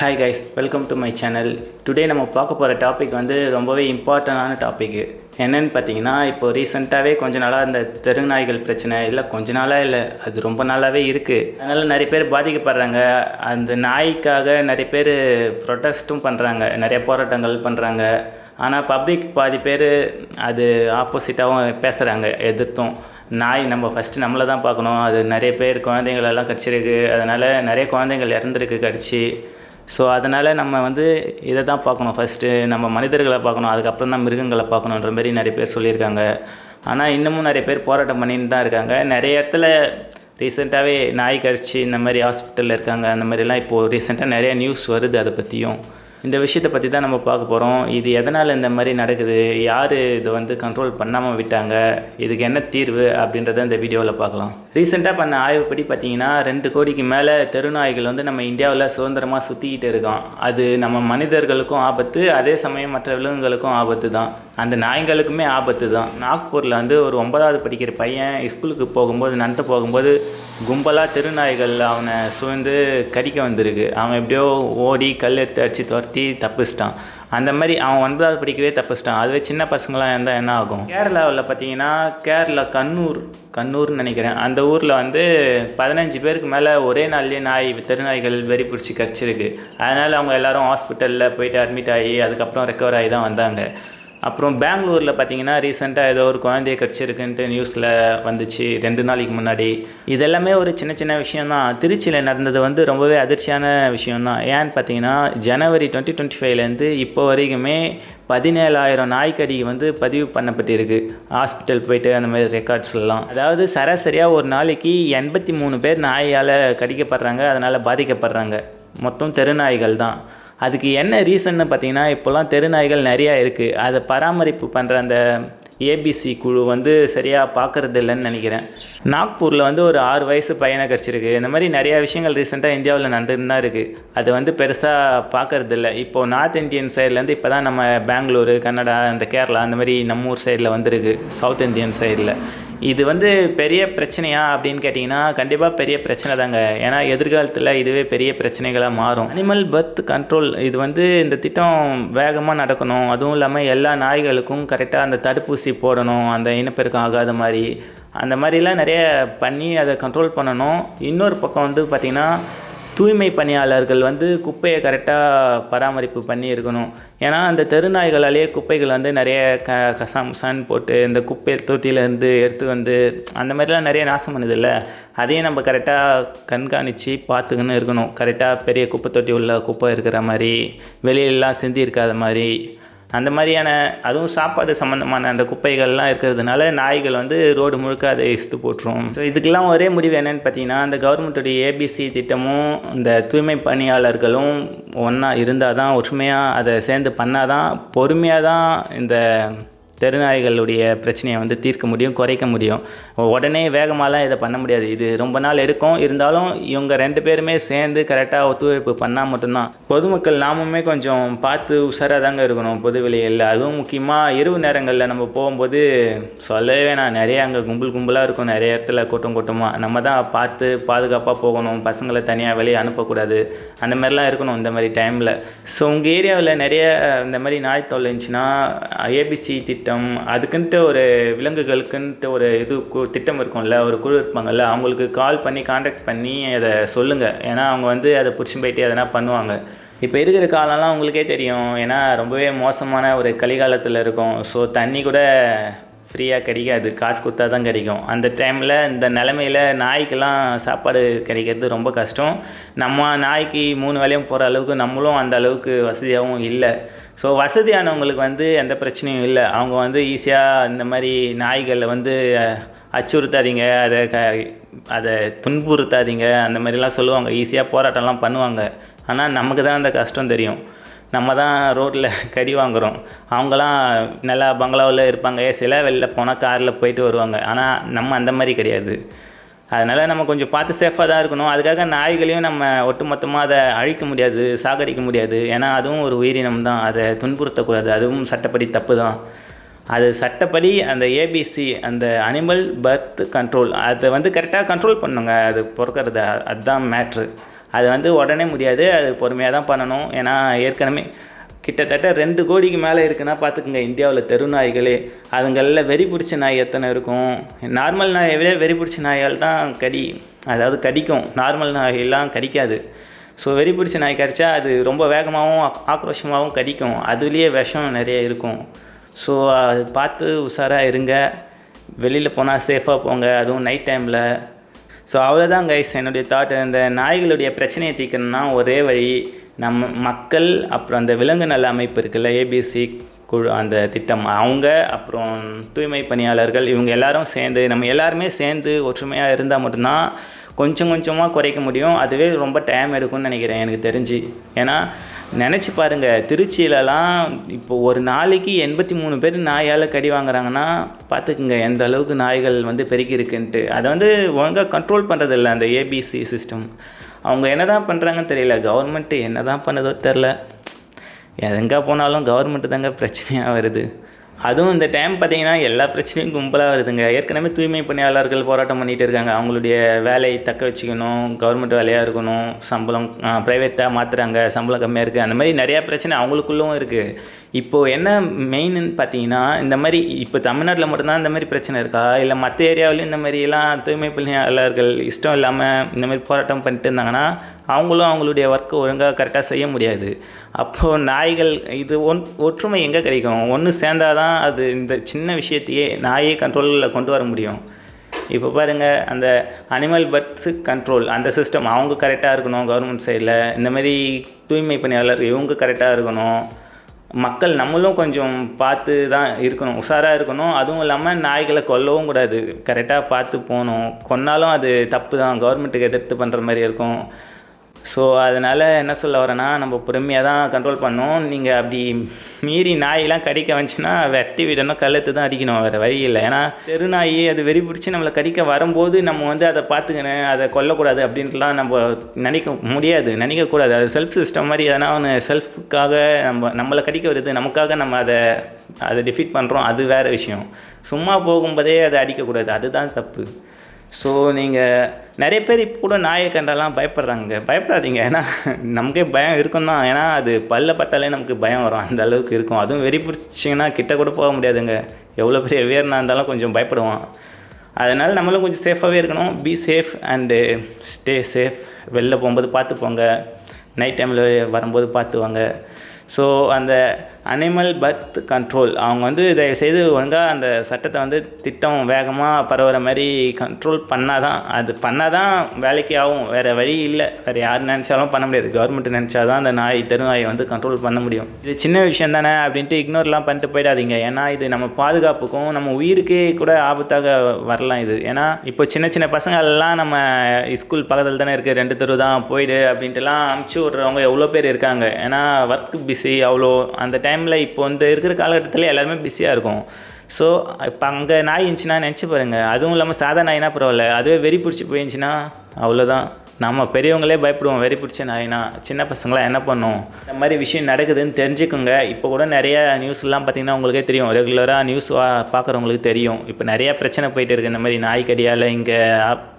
Hi guys welcome to my channel today நம்ம பார்க்க போகிற டாபிக் வந்து ரொம்பவே இம்பார்ட்டண்டான டாபிக் என்னென்னு பார்த்தீங்கன்னா இப்போ ரீசெண்டாகவே கொஞ்ச நாளாக இந்த தெரு நாய்கள் பிரச்சனை இல்லை கொஞ்ச நாளாக இல்லை அது ரொம்ப நாளாகவே இருக்குது அதனால் நிறைய பேர் பாதிக்கப்படுறாங்க. அந்த நாய்க்காக நிறைய பேர் ப்ரொட்டஸ்ட்டும் பண்ணுறாங்க நிறைய போராட்டங்கள் பண்ணுறாங்க ஆனால் பப்ளிக் பாதி பேர் அது ஆப்போசிட்டாகவும் பேசுகிறாங்க எதிர்த்தும். நாய் நம்ம ஃபஸ்ட்டு நம்மளை தான் பார்க்கணும். அது நிறைய பேர் குழந்தைங்களெல்லாம் கடிச்சிருக்கு. அதனால் நிறைய குழந்தைங்கள் இறந்துருக்கு கடிச்சு. ஸோ அதனால் நம்ம வந்து இதை தான் பார்க்கணும். ஃபஸ்ட்டு நம்ம மனிதர்களை பார்க்கணும். அதுக்கப்புறம் தான் மிருகங்களை பார்க்கணுன்ற மாதிரி நிறைய பேர் சொல்லியிருக்காங்க. ஆனால் இன்னமும் நிறைய பேர் போராட்டம் பண்ணின்னு தான் இருக்காங்க. நிறைய இடத்துல ரீசெண்டாகவே நாய் கடிச்சு இந்த மாதிரி ஹாஸ்பிட்டலில் இருக்காங்க. அந்த மாதிரிலாம் இப்போது ரீசெண்டாக நிறைய நியூஸ் வருது அதை பற்றியும் இந்த விஷயத்தை பற்றி தான் நம்ம பார்க்க போகிறோம் இது எதனால் இந்த மாதிரி நடக்குது? யார் இதை வந்து கண்ட்ரோல் பண்ணாமல் விட்டாங்க? இதுக்கு என்ன தீர்வு அப்படின்றத இந்த வீடியோவில் பார்க்கலாம். ரீசெண்டாக பண்ண ஆய்வுப்படி பார்த்தீங்கன்னா ரெண்டு கோடிக்கு மேலே தெருநாய்கள் வந்து நம்ம இந்தியாவில் சுதந்திரமாக சுற்றிக்கிட்டு இருக்கோம் அது நம்ம மனிதர்களுக்கும் ஆபத்து அதே சமயம் மற்ற விலங்குகளுக்கும் ஆபத்து தான் அந்த நாய்களுக்குமே ஆபத்து தான். நாக்பூரில் வந்து ஒரு ஒன்பதாவது படிக்கிற பையன் ஸ்கூலுக்கு போகும்போது நடந்து போகும்போது கும்பலாக தெருநாய்கள் அவனை சூழ்ந்து கடிக்க வந்திருக்கு. அவன் எப்படியோ ஓடி கல் எடுத்து அடித்து துரத்தி தப்பிச்சிட்டான். அந்த மாதிரி அவன் ஒன்பதாவது படிக்கவே தப்பிச்சிட்டான். அதுவே சின்ன பசங்களாம் இருந்தால் என்ன ஆகும்? கேரளாவில் பார்த்தீங்கன்னா கேரளா கண்ணூர் கண்ணூர்னு நினைக்கிறேன். அந்த ஊரில் வந்து பதினஞ்சு பேருக்கு மேலே ஒரே நாள்லேயே நாய் தெருநாய்கள் வெறி பிடிச்சி கடிச்சிருக்கு. அதனால் அவங்க எல்லாரும் ஹாஸ்பிட்டலில் போயிட்டு அட்மிட் ஆகி அதுக்கப்புறம் ரெக்கவர் ஆகி தான் வந்தாங்க. அப்புறம் பெங்களூரில் பார்த்தீங்கன்னா ரீசெண்டாக ஏதோ ஒரு குழந்தைய கடிச்சிருக்குன்ட்டு நியூஸில் வந்துச்சு. ரெண்டு நாளைக்கு முன்னாடி. இதெல்லாமே ஒரு சின்ன சின்ன விஷயந்தான் திருச்சியில் நடந்தது வந்து ரொம்பவே அதிர்ச்சியான விஷயந்தான் ஏன்னு பார்த்தீங்கன்னா ஜனவரி டுவெண்ட்டி டுவெண்ட்டி ஃபைவ்லேருந்து இப்போ வரைக்குமே பதினேழாயிரம் நாய்க்கடி வந்து பதிவு பண்ணப்பட்டிருக்கு. ஹாஸ்பிட்டல் போயிட்டு அந்த மாதிரி ரெக்கார்ட்ஸ்லாம் அதாவது சராசரியாக ஒரு நாளைக்கு எண்பத்தி மூணு பேர் நாயால் கடிக்கப்படுறாங்க. அதனால் பாதிக்கப்படுறாங்க. மொத்தம் தெருநாய்கள் தான் அதுக்கு என்ன ரீசன்னு பார்த்தீங்கன்னா இப்போல்லாம் தெருநாய்கள் நிறையா இருக்குது அதை பராமரிப்பு பண்ணுற அந்த ஏபிசி குழு வந்து சரியாக பார்க்குறது இல்லைன்னு நினைக்கிறேன். நாக்பூரில் வந்து ஒரு ஆறு வயசு பையனை கடிச்சிருக்கு. இந்த மாதிரி நிறையா விஷயங்கள் ரீசெண்டாக இந்தியாவில் நடந்துன்னு தான் இருக்குது அது வந்து பெருசாக பார்க்குறது இல்லை. இப்போது நார்த் இந்தியன் சைட்லேருந்து இப்போ தான் நம்ம பெங்களூரு கன்னடா அந்த கேரளா அந்த மாதிரி நம்ம ஊர் சைடில் வந்திருக்கு. சவுத் இந்தியன் சைடில் இது வந்து பெரிய பிரச்சனையா அப்படின்னு கேட்டிங்கன்னா கண்டிப்பாக பெரிய பிரச்சனை தாங்க. ஏன்னா எதிர்காலத்தில் இதுவே பெரிய பிரச்சனைகளாக மாறும். அனிமல் பர்த் கண்ட்ரோல் இது வந்து இந்த திட்டம் வேகமாக நடக்கணும். அதுவும் இல்லாமல் எல்லா நாய்களுக்கும் கரெக்டாக அந்த தடுப்பூசி போடணும். அந்த இனப்பெருக்கம் ஆகாத மாதிரி. அந்த மாதிரிலாம் நிறைய பண்ணி அதை கண்ட்ரோல் பண்ணணும். இன்னொரு பக்கம் வந்து பார்த்திங்கன்னா தூய்மை பணியாளர்கள் வந்து குப்பையை கரெக்டாக பராமரிப்பு பண்ணி இருக்கணும். ஏன்னா அந்த தெருநாய்களாலேயே குப்பைகள் வந்து நிறைய க கசாம்சான்னு போட்டு இந்த குப்பை தொட்டியிலேருந்து எடுத்து வந்து அந்த மாதிரிலாம் நிறைய நாசம் பண்ணுதில்ல? அதையும் நம்ம கரெக்டாக கண்காணித்து பார்த்துக்கின்னு இருக்கணும். கரெக்டாக பெரிய குப்பை தொட்டி உள்ள குப்பை இருக்கிற மாதிரி வெளியிலலாம் சிந்தி இருக்காத மாதிரி அந்த மாதிரியான அதுவும் சாப்பாடு சம்மந்தமான அந்த குப்பைகள்லாம் இருக்கிறதுனால நாய்கள் வந்து ரோடு முழுக்க அதை இசுத்து போட்டுரும். ஸோ இதுக்கெல்லாம் ஒரே முடிவு என்னென்னு பார்த்தீங்கன்னா அந்த கவர்மெண்ட்டுடைய ஏபிசி திட்டமும் இந்த தூய்மை பணியாளர்களும் ஒன்றா இருந்தால் தான் ஒற்றுமையாக அதை சேர்ந்து பண்ணால் தான் பொறுமையாக தான் இந்த தெருநாய்களுடைய பிரச்சனையை வந்து தீர்க்க முடியும் குறைக்க முடியும். உடனே வேகமாலாம் இதை பண்ண முடியாது. இது ரொம்ப நாள் எடுக்கும். இருந்தாலும் இவங்க ரெண்டு பேருமே சேர்ந்து கரெக்டாக ஒத்துழைப்பு பண்ணால் மட்டும்தான். பொதுமக்கள் நாமுமே கொஞ்சம் பார்த்து உஷாராக தாங்க இருக்கணும் பொது வெளியில். அதுவும் முக்கியமாக இரவு நேரங்களில் நம்ம போகும்போது சொல்லவே வேணாம். நிறைய அங்கே கும்பல் கும்பலாக இருக்கும். நிறைய இடத்துல கூட்டம் கூட்டமாக நம்ம தான் பார்த்து பாதுகாப்பாக போகணும். பசங்களை தனியாக வெளியே அனுப்பக்கூடாது. அந்த மாதிரிலாம் இருக்கணும் இந்த மாதிரி டைமில் ஸோ உங்கள் ஏரியாவில் நிறைய இந்த மாதிரி நாய் தொல்லை இருந்துச்சுன்னா ஏபிசி திட்டம் திட்டம் அதுக்குன்ட்டு ஒரு விலங்குகளுக்குன்ட்டு ஒரு இது கு திட்டம் இருக்கும்ல ஒரு குழு இருப்பாங்கல்ல அவங்களுக்கு கால் பண்ணி காண்டாக்ட் பண்ணி அதை சொல்லுங்கள் ஏன்னா அவங்க வந்து அதை பிடிச்சி போயிட்டு எதனா பண்ணுவாங்க. இப்போ இருக்கிற காலம்லாம் உங்களுக்கே தெரியும். ஏன்னா ரொம்பவே மோசமான ஒரு கலிகாலத்தில் இருக்கும். ஸோ தண்ணி கூட ஃப்ரீயாக கிடைக்காது. காசு கொடுத்தா தான் கிடைக்கும். அந்த டைமில் இந்த நிலமையில் நாய்க்கெல்லாம் சாப்பாடு கிடைக்கிறது ரொம்ப கஷ்டம். நம்ம நாய்க்கு மூணு வேலையும் போகிற அளவுக்கு நம்மளும் அந்த அளவுக்கு வசதியாகவும் இல்லை. ஸோ வசதியானவங்களுக்கு வந்து எந்த பிரச்சனையும் இல்லை. அவங்க வந்து ஈஸியாக இந்த மாதிரி நாய்களை வந்து அச்சுறுத்தாதீங்க. அதை க அதை துன்புறுத்தாதீங்க. அந்த மாதிரிலாம் சொல்லுவாங்க. ஈஸியாக போராட்டம்லாம் பண்ணுவாங்க. ஆனால் நமக்கு தான் அந்த கஷ்டம் தெரியும். நம்ம தான் ரோட்டில் கறி வாங்குகிறோம் அவங்களாம் நல்லா பங்களாவில் இருப்பாங்க. சில வெளில போனால் காரில் போயிட்டு வருவாங்க. ஆனால் நம்ம அந்த மாதிரி கிடையாது. அதனால் நம்ம கொஞ்சம் பார்த்து சேஃபாக தான் இருக்கணும். அதுக்காக நாய்களையும் நம்ம ஒட்டுமொத்தமாக அதை அழிக்க முடியாது சாகடிக்க முடியாது. ஏன்னா அதுவும் ஒரு உயிரினம் தான். அதை துன்புறுத்தக்கூடாது. அதுவும் சட்டப்படி தப்பு தான். அது சட்டப்படி அந்த ஏபிசி அந்த அனிமல் பர்த் கண்ட்ரோல் அதை வந்து கரெக்டாக கண்ட்ரோல் பண்ணுங்க. அது பிறக்கிறது அதுதான் மேட்ரு அது வந்து உடனே முடியாது. அது பொறுமையாக தான் பண்ணணும். ஏன்னா ஏற்கனவே கிட்டத்தட்ட ரெண்டு கோடிக்கு மேலே இருக்குன்னா பார்த்துக்குங்க இந்தியாவில் தெரு நாய்களே. அதுங்களில் வெறி பிடிச்ச நாய் எத்தனை இருக்கும்? நார்மல் நாயை விட வெறி பிடிச்ச நாய்கள் தான் கடி அதாவது கடிக்கும். நார்மல் நாயெல்லாம் கடிக்காது. ஸோ வெறி பிடிச்ச நாய் கடிச்சா அது ரொம்ப வேகமாகவும் ஆக்ரோஷமாகவும் கடிக்கும். அதுலேயே விஷம் நிறைய இருக்கும். ஸோ அது பார்த்து உஷாராக இருங்க. வெளியில் போனால் சேஃபாக போங்க. அதுவும் நைட் டைமில் ஸோ அவ்வளோதான் கைஸ் என்னுடைய தாட் இந்த நாய்களுடைய பிரச்சனையை தீர்க்கணும்னா ஒரே வழி நம்ம மக்கள் அப்புறம் அந்த விலங்கு நல அமைப்பு இருக்குல்ல ஏபிசி குழு அந்த திட்டம். அவங்க அப்புறம் தூய்மை பணியாளர்கள் இவங்க எல்லாரும் சேர்ந்து நம்ம எல்லாருமே சேர்ந்து ஒற்றுமையாக இருந்தால் மட்டும்தான் கொஞ்சம் கொஞ்சமாக குறைக்க முடியும். அதுவே ரொம்ப டைம் எடுக்கும்னு நினைக்கிறேன். எனக்கு தெரிஞ்சு. ஏன்னா நினச்சி பாருங்கள் திருச்சியிலலாம் இப்போ ஒரு நாளைக்கு எண்பத்தி மூணு பேர் நாயால் கடி வாங்குறாங்கன்னா பார்த்துக்குங்க எந்த அளவுக்கு நாய்கள் வந்து பெருகி இருக்குன்ட்டு. அதை வந்து ஒழுங்காக கண்ட்ரோல் பண்ணுறதில்ல அந்த ஏபிசி சிஸ்டம் அவங்க என்ன தான் பண்ணுறாங்கன்னு தெரியல. கவர்மெண்ட்டு என்ன தான் பண்ணுதோ தெரில எங்கே போனாலும் கவர்மெண்ட்டு தாங்க பிரச்சனையாக வருது. அதுவும் இந்த டைம் பார்த்தீங்கன்னா எல்லா பிரச்சனையும் கும்பலாக வருதுங்க. ஏற்கனவே தூய்மை பணியாளர்கள் போராட்டம் பண்ணிகிட்டு இருக்காங்க. அவங்களுடைய வேலையை தக்க வச்சுக்கணும். கவர்மெண்ட் வேலையாக இருக்கணும். சம்பளம் ப்ரைவேட்டாக மாற்றுறாங்க சம்பளம் கம்மியாக இருக்குது அந்த மாதிரி நிறையா பிரச்சனை அவங்களுக்குள்ளும் இருக்குது இப்போது என்ன மெயின்னு பார்த்தீங்கன்னா இந்த மாதிரி இப்போ தமிழ்நாட்டில் மட்டும்தான் இந்த மாதிரி பிரச்சனை இருக்கா? இல்லை மற்ற ஏரியாவிலையும் இந்த மாதிரிலாம் தூய்மை பணியாளர்கள் இஷ்டம் இல்லாமல் இந்த மாதிரி போராட்டம் பண்ணிட்டு இருந்தாங்கன்னா அவங்களும் அவங்களுடைய ஒர்க்கை ஒழுங்காக கரெக்டாக செய்ய முடியாது. அப்போது நாய்கள் இது ஒன் ஒற்றுமை எங்கே கிடைக்கும்? ஒன்று சேர்ந்தாதான் அது இந்த சின்ன விஷயத்தையே நாயே கண்ட்ரோலில் கொண்டு வர முடியும். இப்போ பாருங்கள் அந்த அனிமல் பர்த்ஸ் கண்ட்ரோல் அந்த சிஸ்டம் அவங்க கரெக்டாக இருக்கணும் கவர்மெண்ட் சைடில் இந்த மாதிரி தூய்மை பணியாளர் இவங்க கரெக்டாக இருக்கணும். மக்கள் நம்மளும் கொஞ்சம் பார்த்து தான் இருக்கணும் உஷாராக இருக்கணும். அதுவும் இல்லாமல் நாய்களை கொல்லவும் கூடாது. கரெக்டாக பார்த்து போகணும். கொன்னாலும் அது தப்பு தான் கவர்மெண்ட்டுக்கு எதிர்த்து பண்ணுற மாதிரி இருக்கும். ஸோ அதனால் என்ன சொல்ல வரேன்னா நம்ம பொறுமையாக தான் கண்ட்ரோல் பண்ணோம். நீங்கள் அப்படி மீறி நாயெல்லாம் கடிக்க வந்துச்சுன்னா வெட்டி விடணும் கழுத்து தான் அடிக்கணும் வேறு வழி இல்லை. ஏன்னா தெரு நாய் அது வெறி பிடிச்சி நம்மளை கடிக்க வரும்போது நம்ம வந்து அதை பார்த்துக்கணும் அதை கொல்லக்கூடாது அப்படின்ட்டுலாம் நம்ம நினைக்க முடியாது நினைக்கக்கூடாது. அது செல்ஃப் சிஸ்டம் மாதிரி எதனா ஒன்று செல்ஃபுக்காக நம்ம நம்மளை கடிக்க வருது நமக்காக நம்ம அதை அதை டிஃபீட் பண்ணுறோம் அது வேறு விஷயம். சும்மா போகும்போதே அதை அடிக்கக்கூடாது அதுதான் தப்பு. ஸோ நீங்கள் நிறைய பேர் இப்போ கூட நாயை கண்டாலாம் பயப்படுறாங்க. பயப்படாதீங்க. ஏன்னா நமக்கே பயம் இருக்கும் தான் ஏன்னா அது பல்ல பார்த்தாலே நமக்கு பயம் வரும். அந்த அளவுக்கு இருக்கும். அதுவும் வெறி பிடிச்சிங்கன்னா கிட்ட கூட போக முடியாதுங்க. எவ்வளோ பெரிய வேர்னா இருந்தாலும் கொஞ்சம் பயப்படுவான் அதனால் நம்மளும் கொஞ்சம் சேஃபாகவே இருக்கணும். Be safe and stay safe வெளில போகும்போது பார்த்து போங்க நைட் டைமில் வரும்போது பார்த்து வாங்க ஸோ அந்த அனிமல் பர்த் கண்ட்ரோல் அவங்க வந்து தயவுசெய்து ஒழுங்காக அந்த சட்டத்தை வந்து திட்டம் வேகமாக பரவுற மாதிரி கண்ட்ரோல் பண்ணால் தான் அது பண்ணால் தான் வேலைக்கு ஆகும். வேறு வழி இல்லை. வேறு யார் நினச்சாலும் பண்ண முடியாது. கவர்மெண்ட் நினச்சா தான் அந்த நாய் தெருநாயை வந்து கண்ட்ரோல் பண்ண முடியும். இது சின்ன விஷயம் தானே அப்படின்ட்டு இக்னோர்லாம் பண்ணிட்டு போயிடாதீங்க. ஏன்னா இது நம்ம பாதுகாப்புக்கும் நம்ம உயிருக்கே கூட ஆபத்தாக வரலாம் இது. ஏன்னா இப்போ சின்ன சின்ன பசங்கள்லாம் நம்ம ஸ்கூல் பக்கத்தில் தானே இருக்குது ரெண்டு தெரு தான் போயிடு அப்படின்ட்டுலாம் அமுச்சு விட்றவங்க எவ்வளோ பேர் இருக்காங்க. ஏன்னா ஒர்க் பிஸி அவ்வளோ. அந்த டைம் டைமில் இப்போ வந்து இருக்கிற காலகட்டத்தில் எல்லாருமே பிஸியாக இருக்கும். ஸோ இப்போ அங்கே நாய் இருந்துச்சுன்னா நினச்சி பாருங்கள் அதுவும் இல்லாமல் சாதா நாய்னா பரவாயில்ல. அதுவே வெறி பிடிச்சி போயிருந்துச்சுன்னா அவ்வளோதான் நம்ம பெரியவங்களே பயப்படுவோம். வெறி பிடிச்ச நாய்னா சின்ன பசங்களாம் என்ன பண்ணும்? இந்த மாதிரி விஷயம் நடக்குதுன்னு தெரிஞ்சுக்கோங்க. இப்போ கூட நிறையா நியூஸ்லாம் பார்த்தீங்கன்னா உங்களுக்கே தெரியும். ரெகுலராக நியூஸ் பார்க்குறவங்களுக்கு தெரியும். இப்போ நிறையா பிரச்சனை போயிட்டு இருக்குது இந்த மாதிரி நாய் கடியால் இங்கே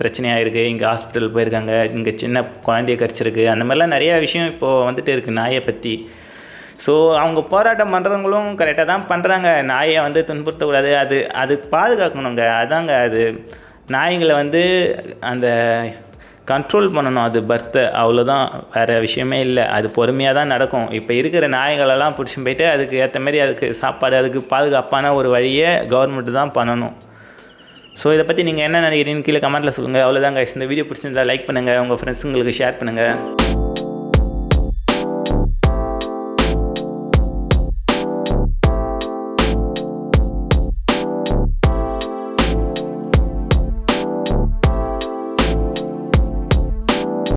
பிரச்சனையாக இருக்குது இங்கே ஹாஸ்பிட்டல் போயிருக்காங்க. இங்கே சின்ன குழந்தைய கடிச்சிருக்கு. அந்த மாதிரிலாம் நிறையா விஷயம் இப்போது வந்துட்டு இருக்குது நாயை பற்றி ஸோ அவங்க போராட்டம் பண்ணுறவங்களும் கரெக்டாக தான் பண்ணுறாங்க நாயை வந்து துன்புறுத்தக்கூடாது. அது அது பாதுகாக்கணுங்க. அதாங்க அது. நாய்களை வந்து அந்த கண்ட்ரோல் பண்ணணும். அது பர்த்தை அவ்வளோதான் வேறு விஷயமே இல்லை. அது பொறுமையாக தான் நடக்கும். இப்போ இருக்கிற நாய்களெல்லாம் பிடிச்சி போயிட்டு அதுக்கு ஏற்ற மாதிரி அதுக்கு சாப்பாடு அதுக்கு பாதுகாப்பான ஒரு வழியை கவர்மெண்ட்டு தான் பண்ணணும். ஸோ இதை பற்றி நீங்கள் என்ன நினைக்கிறீங்கன்னு கீழே கமெண்ட்டில் சொல்லுங்கள் அவ்வளோதாங்க இந்த வீடியோ பிடிச்சிருந்தா லைக் பண்ணுங்கள் உங்கள் ஃப்ரெண்ட்ஸுங்களுக்கு ஷேர் பண்ணுங்கள்